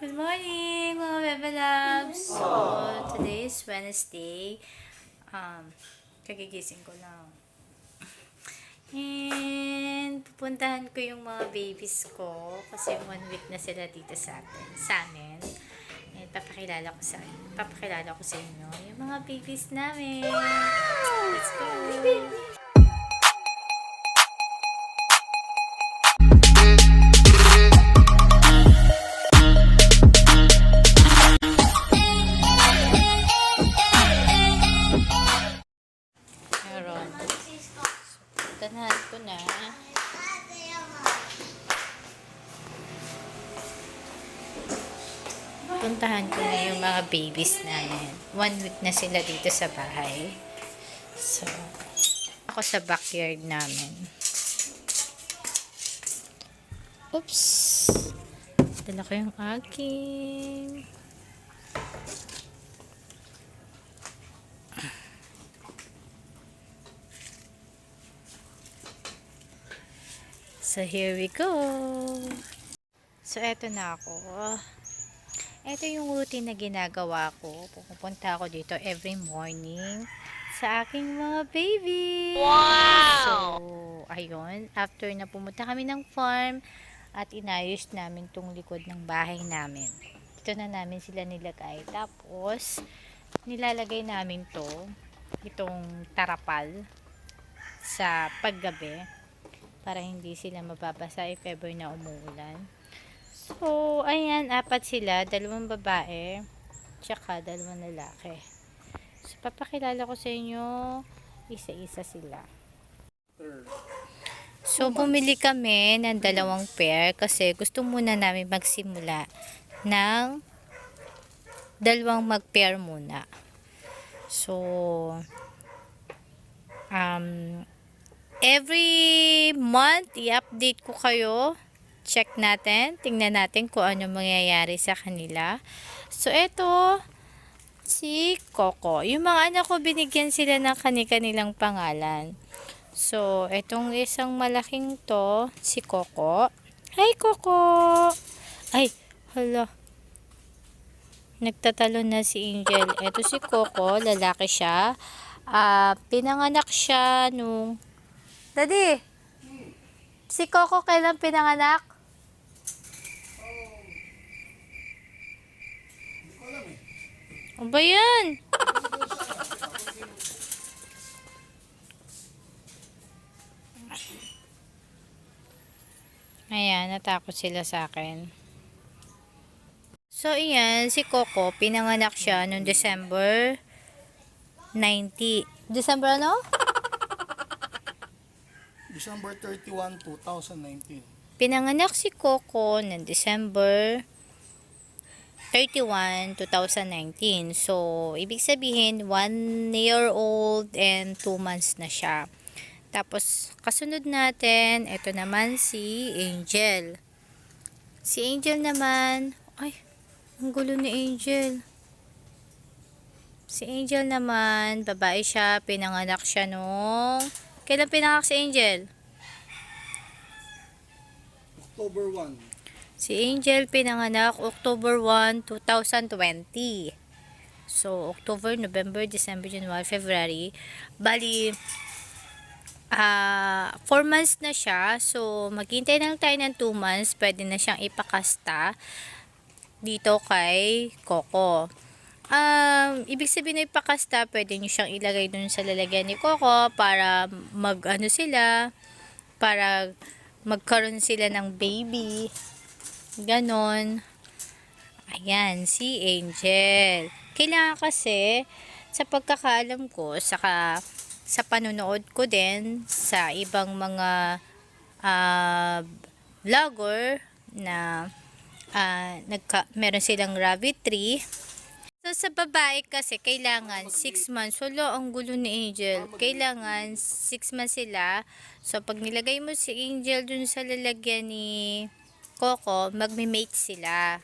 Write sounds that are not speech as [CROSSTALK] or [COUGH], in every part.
Good morning, mga Bebe Loves! So, today is Wednesday. Um, kagigising ko lang. And, pupuntahan ko yung mga babies ko kasi one week na sila dito sa atin, sa amin. And, papakilala ko sa papakilala ko sa inyo yung mga babies namin. Let's go! Babies namin. One week na sila dito sa bahay. So, ako sa backyard namin. Oops! Dala ko yung aking So, here we go. So, eto na ako. Ito yung routine na ginagawa ko. Pupunta ako dito every morning sa aking mga baby. Wow! So, ayun. After na pumunta kami ng farm at inayos namin tong likod ng bahay namin. Dito na namin sila nilagay. Tapos, nilalagay namin to, itong tarapal sa paggabi para hindi sila mababasa if ever na umuulan. So, ayan, apat sila, dalawang babae, tsaka dalawang lalaki. So, papakilala ko sa inyo, isa-isa sila. So, bumili kami ng dalawang pair kasi gusto muna namin magsimula ng dalawang mag-pair muna. So, um, every month, i-update ko kayo. Check natin. Tingnan natin kung ano mangyayari sa kanila. So, eto, si Coco. Yung mga anak ko, binigyan sila ng kani-kanilang pangalan. So, etong isang malaking to, si Coco. Hi, Coco! Ay, hala. Nagtatalon na si Angel. Eto si Coco, lalaki siya. Ah, pinanganak siya nung Daddy, si Coco kailan pinanganak? Ano ba yan? Ayan, natakot sila sa akin. So, iyan, si Coco, pinanganak siya noong December 90. December ano? December 31, 2019. Pinanganak si Coco ng December 31, 2019. So, ibig sabihin, 1 year old and 2 months na siya. Tapos, kasunod natin, ito naman si Angel. Si Angel naman, ay, ang gulo ni Angel. Si Angel naman, babae siya, pinanganak siya nung... Kailan pinanganak si Angel? October 1. Si Angel pinanganak October 1, 2020. So, October, November, December, January, February. Bali, ah 4 months na siya. So, maghintay lang tayo ng 2 months. Pwede na siyang ipakasta dito kay Coco. Um, ibig sabihin na ipakasta, pwede nyo siyang ilagay dun sa lalagyan ni Coco para mag ano sila, para magkaroon sila ng baby. Ganon. Ayan, si Angel. Kailangan kasi, sa pagkakaalam ko, saka sa panonood ko din sa ibang mga ah, vlogger na ah, nagka, meron silang rabbit tree. So, sa babae kasi, kailangan 6 months. Wala, ang gulo ni Angel. Kailangan 6 months sila. So, pag nilagay mo si Angel dun sa lalagyan ni Coco, magme-mate sila.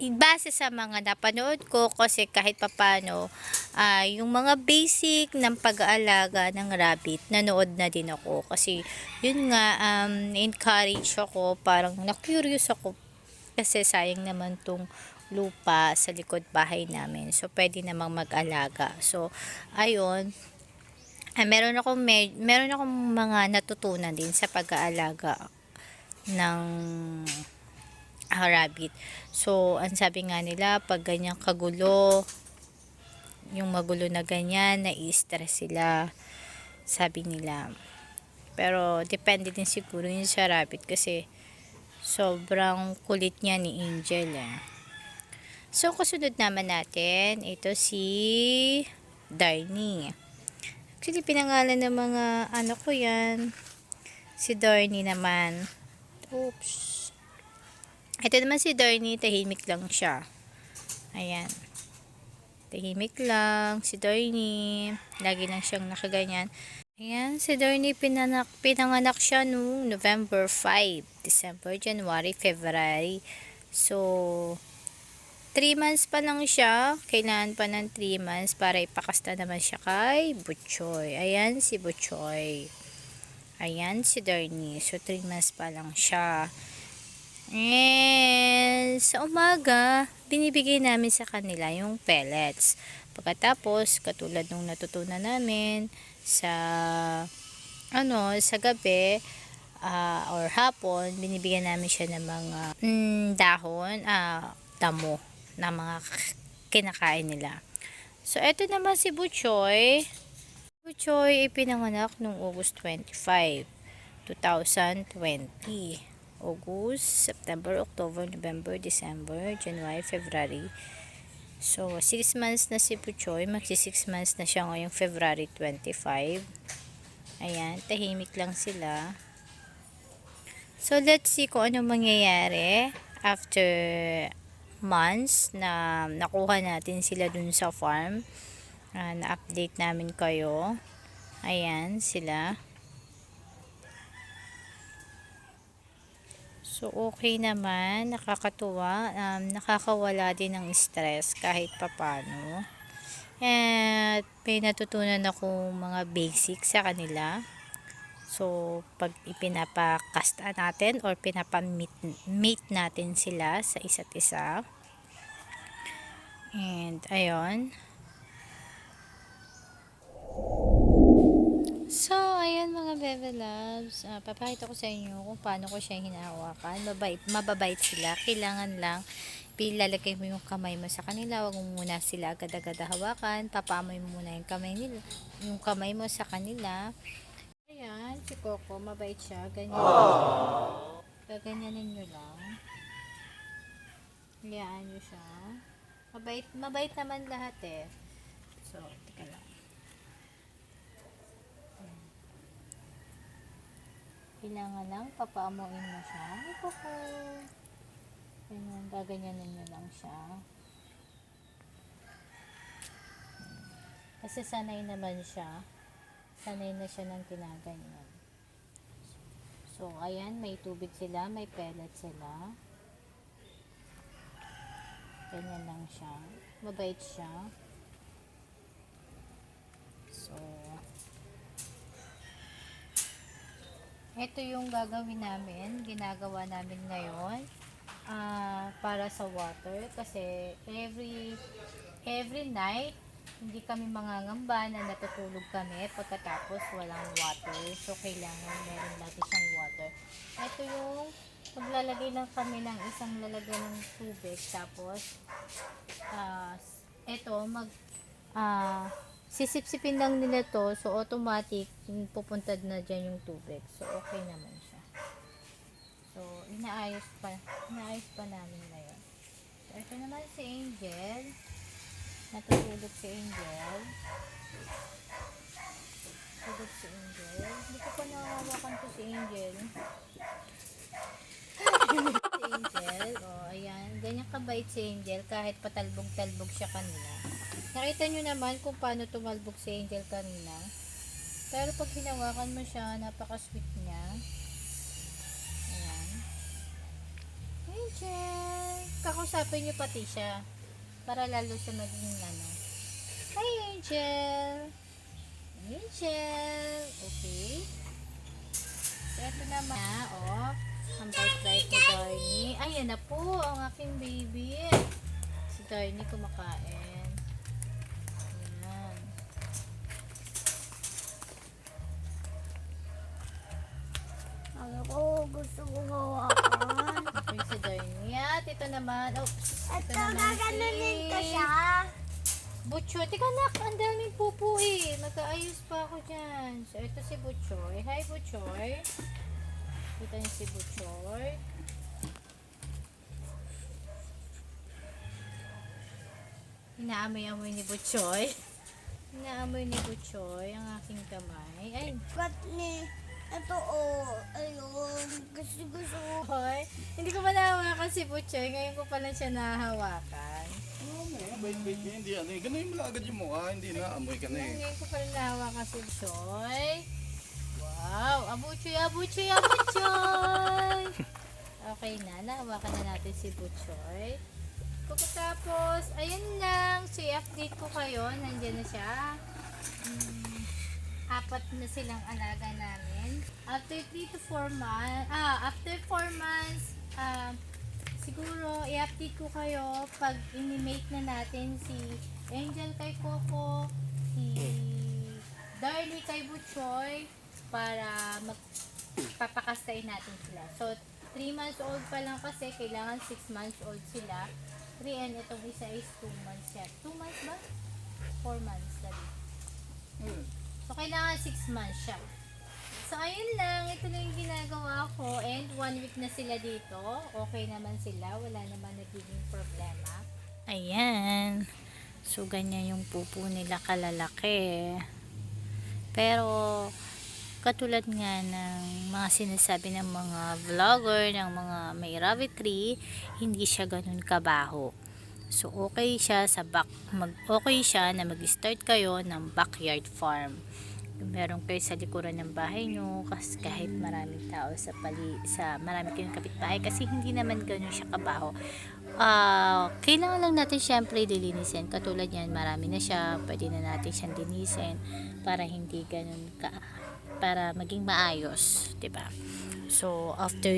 Base sa mga napanood ko, kasi kahit papano, ah yung mga basic ng pag-aalaga ng rabbit, nanood na din ako. Kasi, yun nga, um, encourage ako, parang na-curious ako Kasi sayang naman tong lupa sa likod bahay namin. So, pwede namang mag-alaga. So, ayun. Ay, meron akong, med- meron akong mga natutunan din sa pag-aalaga ng ah, rabbit. So, ang sabi nga nila, pag ganyan kagulo, yung magulo na ganyan, nai-stress sila. Sabi nila. Pero, depende din siguro yun sa rabbit kasi sobrang kulit niya ni Angel eh. So, kasunod naman natin, ito si Darnie. Actually, pinangalan ng mga ano ko yan. Si Darnie naman. Oops. Ito naman si Darnie, tahimik lang siya. Ayan. Tahimik lang. Si Darnie. Lagi lang siyang nakaganyan. Ayan, si Darnie pinanak, pinanganak siya noong November 5, December, January, February. So, 3 months pa lang siya. Kailangan pa ng 3 months para ipakasta naman siya kay Butchoy. Ayan si Butchoy. Ayan si Darnie. So, 3 months pa lang siya. And sa umaga, binibigay namin sa kanila yung pellets. Pagkatapos, katulad nung natutunan namin sa ano, sa gabi ah, or hapon, binibigyan namin siya ng mga mm, dahon, ah, damo na mga kinakain nila. So, eto naman si Butchoy. Butchoy ipinanganak noong August 25, 2020. August, September, October, November, December, January, February. So, 6 months na si Puchoy. Magsi 6 months na siya ngayong February 25. Ayan, tahimik lang sila. So, let's see kung ano mangyayari after months na nakuha natin sila dun sa farm. Ah, na-update namin kayo. Ayan, sila. So, okay naman. Nakakatuwa. Um, nakakawala din ng stress kahit papano. At may natutunan akong mga basics sa kanila. So, pag ipinapakasta natin or pinapamit meet natin sila sa isa't isa. And, ayun. So, ayan mga bebe loves. Ah, papakita ko sa inyo kung paano ko siya hinahawakan. Mabait, mababait sila. Kailangan lang pilalagay mo yung kamay mo sa kanila. Huwag mo muna sila agad-agad hawakan. Papamoy mo muna yung kamay nila. Yung kamay mo sa kanila. Ayan, si Coco, mabait siya. Ganyan. Gaganyanin nyo lang. Hayaan nyo siya. Mabait, mabait naman lahat eh. So, tika lang. Kailangan lang, papaamuin mo siya. Ay, Coco. Ganyan, gaganyanin nyo lang siya. Kasi sanay naman siya. Sanay na siya ng tinaganyan. So, ayan, may tubig sila, may pellet sila. Ganyan lang siya. Mabait siya. So, ito yung gagawin namin, ginagawa namin ngayon ah, para sa water kasi every every night hindi kami mangangamba na natutulog kami pagkatapos walang water. So, kailangan meron lagi siyang water. Ito yung maglalagay lang kami ng isang lalagyan ng tubig. Tapos, ah, ito, mag, ah, sisipsipin lang nila to. So, automatic, pupunta na dyan yung tubig. So, okay naman siya. So, inaayos pa, inaayos pa namin ngayon. So, ito naman si Angel. Natutulog si Angel. Tulog si Angel. Hindi ko pa nakawakan to si Angel. [LAUGHS] si Angel. Oh, ayan. Ganyan kabait si Angel kahit patalbog-talbog siya kanina. Nakita nyo naman kung paano tumalbog si Angel kanina. Pero pag hinawakan mo siya, napaka-sweet niya. Ayan. Angel! Kakusapin nyo pati siya. Para lalo siya maging ano. Hi, Angel! Angel! Okay. So, ito naman, oh. Ang bright-bright ni Darnie. Ayan na po, ang aking baby. Si Darnie kumakain. Gusto ko hawakan. Ito yung si Darnie. At ito naman. Oh, At ito naman gaganunin ko siya. Butchoy. Tika nak, ang daming pupo eh. Magkaayos pa ako dyan. So, ito si Butchoy. Hi, Butchoy. Kita niyo si Butchoy. Inaamoy-amoy ni Butchoy. Inaamoy ni Butchoy ang aking kamay. Ay, Ba't ni... Ito oh, ayun. Gusto gusto ko. Hoy, hindi ko pa nahawakan si Butchoy. Ngayon ko pa lang siya nahawakan. Oo nga, bait-bait niya. Hindi ano eh. Ganun mo agad yung mukha. Hindi na, amoy ka na eh. Ngayon ko pa lang nahawakan si Butchoy. Wow, abuchoy, abuchoy, abuchoy! [LAUGHS] okay na, nahawakan na natin si Butchoy. Pagkatapos, ayun lang. So, i-update ko kayo. Nandiyan na siya. Mm, apat na silang alaga namin. After 3 to 4 months, ah, after 4 months, ah, siguro i-update ko kayo pag inimate na natin si Angel kay Coco, si Darlie kay Butchoy, para magpapakastayin natin sila. So, 3 months old pa lang kasi, kailangan 6 months old sila. 3 and itong isa is 2 months yan. 2 months ba? 4 months dali. Hmm. So, kailangan 6 months siya. So, ayun lang. Ito lang yung ginagawa ko. And one week na sila dito. Okay naman sila. Wala naman nagiging problema. Ayan. So, ganyan yung pupo nila kalalaki. Pero, katulad nga ng mga sinasabi ng mga vlogger, ng mga may rabbitry, hindi siya ganun kabaho. So, okay siya sa back, mag, okay siya na mag-start kayo ng backyard farm. Meron kayo sa likuran ng bahay nyo, kasi kahit maraming tao sa pali, sa marami kayong kapitbahay, kasi hindi naman ganun siya kabaho. Ah, kailangan lang natin syempre dilinisin. Katulad yan, marami na siya, pwede na natin siyang linisin para hindi ganun ka, para maging maayos, 'di ba? So, after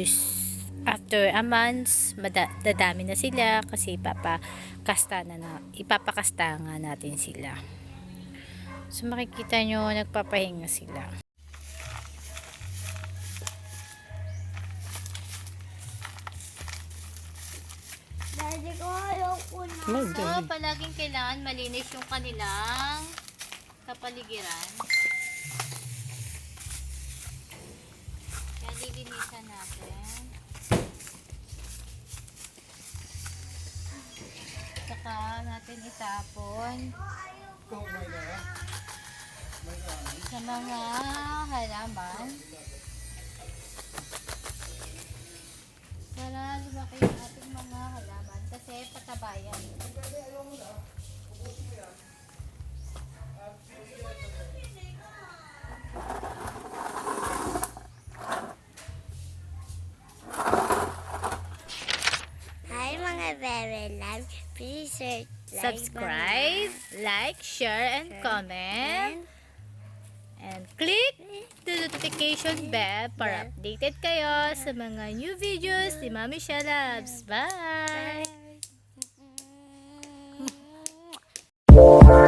after a month, mada, dadami na sila kasi ipapakasta na, na ipapakasta nga natin sila. So makikita nyo, nagpapahinga sila. Daddy ko ayoko na. So, palaging kailangan malinis yung kanilang kapaligiran. Natin itapon sa mga halaman. Para lumaki yung ating mga halaman kasi patabayan. Hi mga very live. Please search, subscribe, like, share, and comment. And click the notification bell para updated kayo sa mga new videos ni Mami Shalabs. Bye! Bye. [LAUGHS]